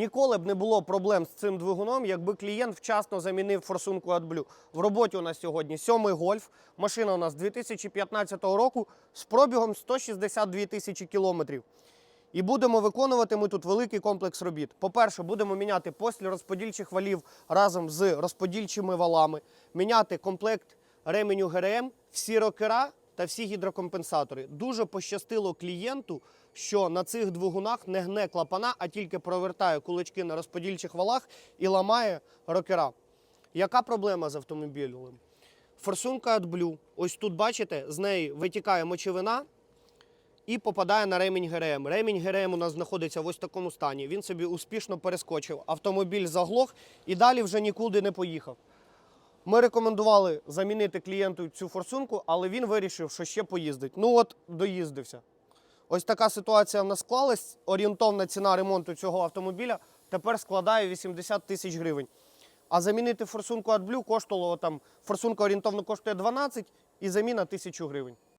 Ніколи б не було проблем з цим двигуном, якби клієнт вчасно замінив форсунку AdBlue. В роботі у нас сьогодні сьомий гольф. Машина у нас 2015 року з пробігом 162 тисячі кілометрів. І будемо виконувати ми тут великий комплекс робіт. По-перше, будемо міняти після розподільчих валів разом з розподільчими валами, міняти комплект ременю ГРМ, всі рокера та всі гідрокомпенсатори. Дуже пощастило клієнту, що на цих двигунах не гне клапана, а тільки провертає кулачки на розподільчих валах і ламає рокера. Яка проблема з автомобілем? Форсунка AdBlue. Ось тут бачите, з неї витікає мочевина і попадає на ремінь ГРМ. Ремінь ГРМ у нас знаходиться в ось такому стані. Він собі успішно перескочив. Автомобіль заглох і далі вже нікуди не поїхав. Ми рекомендували замінити клієнту цю форсунку, але він вирішив, що ще поїздить. Ну от, доїздився. Ось така ситуація в нас склалась. Орієнтовна ціна ремонту цього автомобіля тепер складає 80 тисяч гривень. А замінити форсунку AdBlue коштувало там, форсунка орієнтовно коштує 12 і заміна 1000 гривень.